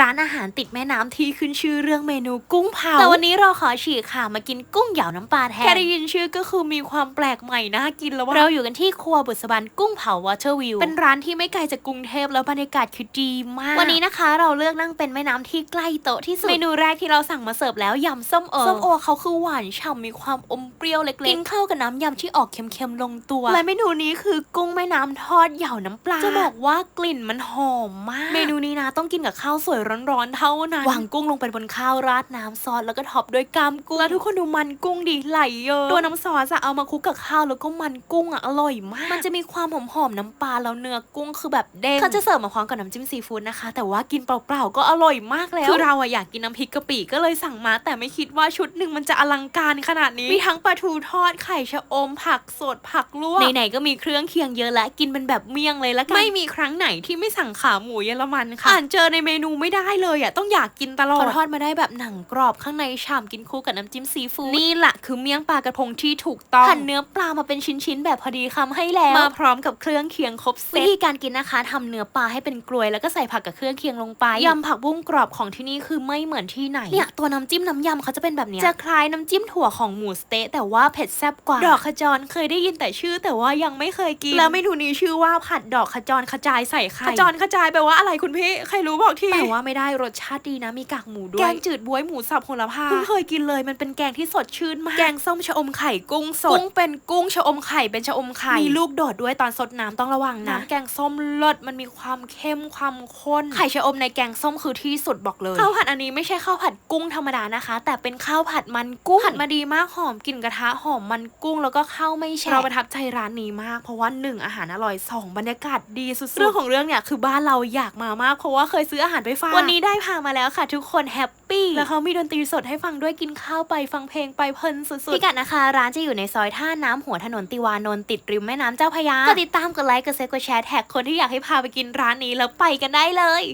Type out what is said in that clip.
ร้านอาหารติดแม่น้ำที่ขึ้นชื่อเรื่องเมนูกุ้งเผา แต่วันนี้เราขอฉีกค่ะมากินกุ้งเหยาน้ำปลาแทน แค่ได้ยินชื่อก็คือมีความแปลกใหม่น่ากินแล้วว่า เราอยู่กันที่ครัวบุษบันกุ้งเผาวอเตอร์วิว เป็นร้านที่ไม่ไกลจากกรุงเทพแล้วบรรยากาศคือดีมาก วันนี้นะคะเราเลือกนั่งเป็นแม่น้ำที่ใกล้โต๊ะที่สุด เมนูแรกที่เราสั่งมาเสิร์ฟแล้วยำส้มโอส้มโอเขาคือหวานฉ่ำมีความอมเปรี้ยวเล็กๆ กินเข้ากับน้ำยำที่ออกเค็มๆลงตัว และเมนูนี้คือกุ้งแม่น้ำทอดเหยาน้ำปลา จะบอกว่ากลิ่นมันหอมมาก เมนูนี้นะต้องกินกับข้าวสวยร้อนๆเท่านั้นวางกุ้งลงไปบนข้าวราดน้ำซอสแล้วก็ท็อปด้วยกามกุ้งแล้วทุกคนดูมันกุ้งดีไหลเยอะตัวน้ำซอสอะเอามาคลุกกับข้าวแล้วก็มันกุ้งอะอร่อยมาก มันจะมีความหอมๆน้ำปลาแล้วเนื้อกุ้งคือแบบเด้งเขาจะเสิร์ฟมาพร้อมกับน้ำจิ้มซีฟู้ดนะคะ แต่ว่ากินเปล่าๆก็อร่อยมากแล้วคือเราอะอยากกินน้ำพริกกะปิก็เลยสั่งมา แต่ไม่คิดว่าชุดหนึ่งมันจะอลังการขนาดนี้มีทั้งปลาทูทอดไข่ชะอม ผักสดผักลวกไหนๆก็มีเครื่องเคียงเยอะและกินเป็นแบบเมี่ยงเลยละกันไม่มีครั้งไหนที่ไม่สั่งขาหมูเยอรมันค่ะอ่านเจอในเมนูไม่ได้เลยอะต้องอยากกินตลอดพอทอดมาได้แบบหนังกรอบข้างในฉ่ำกินคู่กับน้ำจิ้มซีฟู้ดนี่แหละคือเมี่ยงปลากระพงที่ถูกต้องหั่นเนื้อปลามาเป็นชิ้นๆแบบพอดีคำให้แล้วมาพร้อมกับเครื่องเคียงครบเซตวิธีการกินนะคะทำเนื้อปลาให้เป็นกลวยแล้วก็ใส่ผักกับเครื่องเคียงลงไปยำผักบุ้งกรอบของที่นี่คือไม่เหมือนที่ไหนเนี่ยตัวน้ำจิ้มน้ำยำเขาจะเป็นแบบเนี้ยจะคล้ายน้ำจิ้มถั่วของหมูสเต๊ะแต่ว่าเผ็ดแซ่บกว่าดอกขจรเคยได้ยินแต่ชื่อ แต่ว่ายังไม่เคยกินแล้วเมนูนี้ชื่อว่าผัดดอกขจรขจายใส่ไข่ขจรขจายแปลว่าอะไรคุณพี่ใครรู้บอกทีแต่ว่าไม่ได้รสชาติดีนะมีกากหมูด้วย แกงจืดบวยหมูสับโหระพาเพิ่งเคยกินเลยมันเป็นแกงที่สดชื่นมาก แกงส้มชะอมไข่กุ้งสด กุ้งเป็นกุ้งชะอมไข่เป็นชะอมไข่ มีลูกโดดด้วยตอนสดน้ำต้องระวังนะ แกงส้มเลิศมันมีความเข้มความข้น ไข่ชะอมในแกงส้มคือที่สุดบอกเลย ข้าวผัดอันนี้ไม่ใช่ข้าวผัดกุ้งธรรมดานะคะ แต่เป็นข้าวผัดมันกุ้ง ผัดมาดีมากหอมกลิ่นกระทะหอมมันกุ้งแล้วก็ข้าวไม่แฉะเราประทับใจร้านนี้มาก เพราะว่าหนึ่งอาหารอร่อยสองบรรยากาศดีสุดๆเรื่องของเรื่องเนี่ยคือบ้านเราอยากมามากเพราะว่าเคยซื้ออาหารไปฝากวันนี้ได้พามาแล้วค่ะ ทุกคนแฮปปี้แล้วเขามีดนตรีสดให้ฟังด้วยกินข้าวไปฟังเพลงไปเพลินสุดๆพิกัดนะคะ ร้านจะอยู่ในซอยท่าน้ำหัวถนนติวานนท์ติดริมแม่น้ำเจ้าพระยาก็ติดตามกดไลค์กดแชร์กดแชร์แท็กคนที่อยากให้พาไปกินร้านนี้แล้วไปกันได้เลย